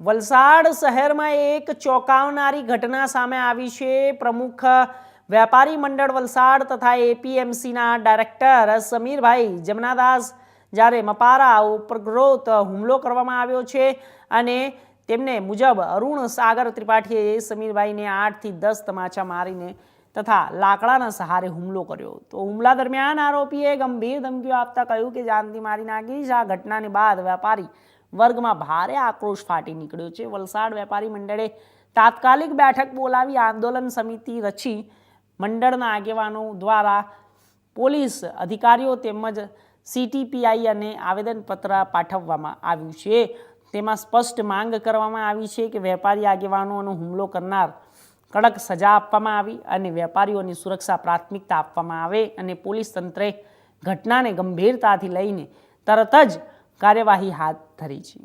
વલસાડ શહેરમાં એક ચોંકાવનારી ઘટના સામે આવી છે. પ્રમુખ વેપારી મંડળ વલસાડ તથા એપીએમસીના ડાયરેક્ટર સમીરભાઈ જમનાદાસ જ્યારે મપારા ઉપગ્રોત હુમલો કરવામાં આવ્યો છે અને તેમને મુજબ અરુણ સાગર ત્રિપાઠીએ સમીરભાઈને આઠથી દસ તમાચા મારીને તથા લાકડાના સહારે હુમલો કર્યો. તો હુમલા દરમિયાન આરોપીએ ગંભીર ધમકીઓ આપતા કહ્યું કે જાનથી મારી નાખીશ આ ઘટનાને બાદ વેપારી વર્ગમાં ભારે આક્રોશ ફાટી નીકળ્યો છે. વલસાડ વેપારી મંડળે તાત્કાલિક બેઠક બોલાવી આંદોલન સમિતિ રચી મંડળના આગેવાનો દ્વારા પોલીસ અધિકારીઓ તેમજ સીટીપીઆઈ અને આવેદનપત્ર પાઠવવામાં આવ્યું છે. તેમાં સ્પષ્ટ માંગ કરવામાં આવી છે કે વેપારી આગેવાનોનો હુમલો કરનાર કડક સજા આપવામાં આવી અને વેપારીઓની સુરક્ષા પ્રાથમિકતા આપવામાં આવે અને પોલીસ તંત્રે ઘટનાને ગંભીરતાથી લઈને તરત જ કાર્યવાહી હાથ ધરી છે.